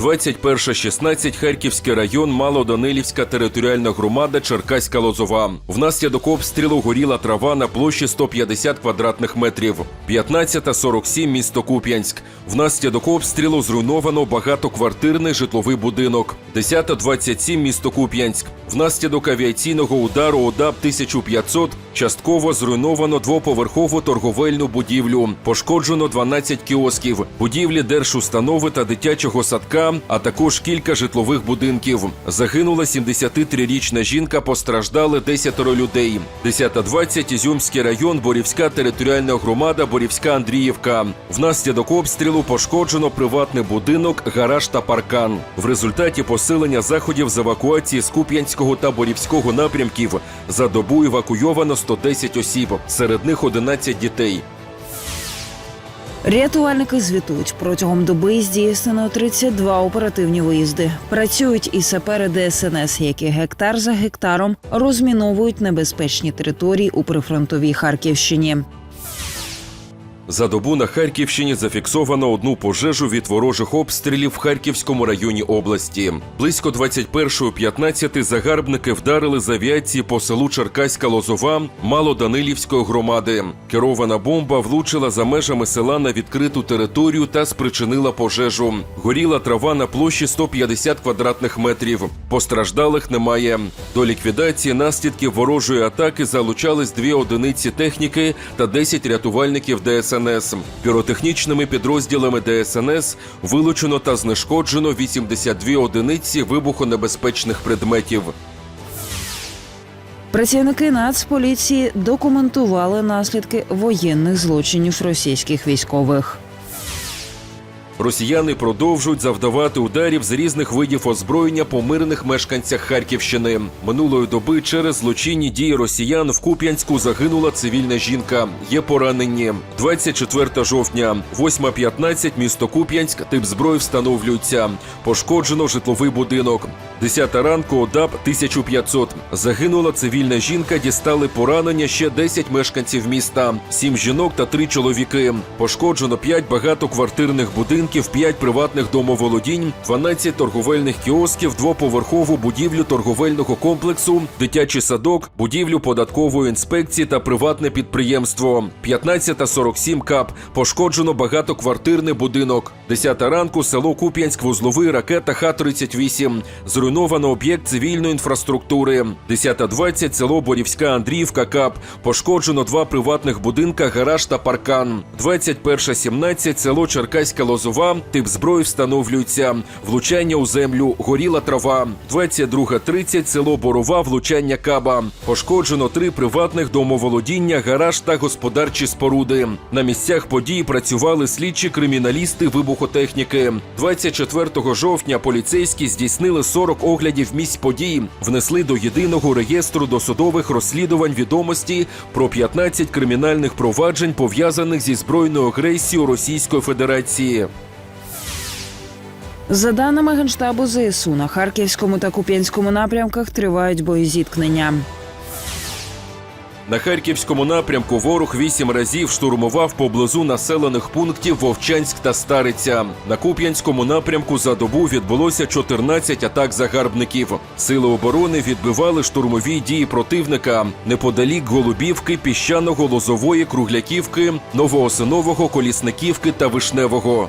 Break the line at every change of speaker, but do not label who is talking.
21.16 Харківський район, Малоданилівська територіальна громада, Черкаська Лозова. Внаслідок обстрілу горіла трава на площі 150 квадратних метрів. 15.47 місто Куп'янськ. Внаслідок обстрілу зруйновано багатоквартирний житловий будинок. 10.27 місто Куп'янськ. Внаслідок авіаційного удару ОДАП 1500 частково зруйновано двоповерхову торговельну будівлю. Пошкоджено 12 кіосків, будівлі держустанови та дитячого садка, а також кілька житлових будинків. Загинула 73-річна жінка, постраждали 10 людей. 10.20 Ізюмський район, Борівська територіальна громада, Борівська Андріївка. Внаслідок обстрілу пошкоджено приватний будинок, гараж та паркан. В результаті посилення заходів з евакуації з Куп'янського та Борівського напрямків за добу евакуйовано 110 осіб, серед них 11 дітей.
Рятувальники звітують протягом доби здійснено 32 оперативні виїзди. Працюють і сапери ДСНС, які гектар за гектаром розміновують небезпечні території у прифронтовій Харківщині.
За добу на Харківщині зафіксовано одну пожежу від ворожих обстрілів в Харківському районі області. Близько 21.15 загарбники вдарили з авіації по селу Черкаська Лозова Малоданилівської громади. Керована бомба влучила за межами села на відкриту територію та спричинила пожежу. Горіла трава на площі 150 квадратних метрів. Постраждалих немає. До ліквідації наслідків ворожої атаки залучались дві одиниці техніки та 10 рятувальників ДСНС. Піротехнічними підрозділами ДСНС вилучено та знешкоджено 82 одиниці вибухонебезпечних предметів.
Працівники Нацполіції документували наслідки воєнних злочинів російських військових.
Росіяни продовжують завдавати ударів з різних видів озброєння по мирних мешканцях Харківщини. Минулої доби через злочинні дії росіян в Куп'янську загинула цивільна жінка. Є поранені. 24 жовтня, 8.15, місто Куп'янськ. Тип зброї встановлюється. Пошкоджено житловий будинок. 10 ранку ОДАП 1500. Загинула цивільна жінка. Дістали поранення ще 10 мешканців міста. 7 жінок та 3 чоловіки. Пошкоджено 5 багатоквартирних будинків, 5 приватних домоволодінь, 12 торговельних кіосків, двоповерхову будівлю торговельного комплексу, дитячий садок, будівлю податкової інспекції та приватне підприємство. 15.47 КАП. Пошкоджено багатоквартирний будинок. 10 ранку село Куп'янськ, вузловий ракета Х-38. Зруйновано об'єкт цивільної інфраструктури. 10.20 село Борівська Андріївка КАП. Пошкоджено два приватних будинка, гараж та паркан. 21.17 село Черкаська Лозова. Тип зброї встановлюється. Влучання у землю. Горіла трава. 22.30 село Борова. Влучання каба. Пошкоджено три приватних домоволодіння, гараж та господарчі споруди. На місцях події працювали слідчі криміналісти вибухотехніки. 24 жовтня поліцейські здійснили 40 оглядів місць подій, внесли до єдиного реєстру досудових розслідувань відомості про 15 кримінальних проваджень, пов'язаних зі збройною агресією Російської Федерації.
За даними генштабу ЗСУ, на харківському та куп'янському напрямках тривають боєзіткнення.
На харківському напрямку ворог вісім разів штурмував поблизу населених пунктів Вовчанськ та Стариця. На Куп'янському напрямку за добу відбулося 14 атак загарбників. Сили оборони відбивали штурмові дії противника неподалік Голубівки, піщаного лозової кругляківки, новоосинового колісниківки та вишневого.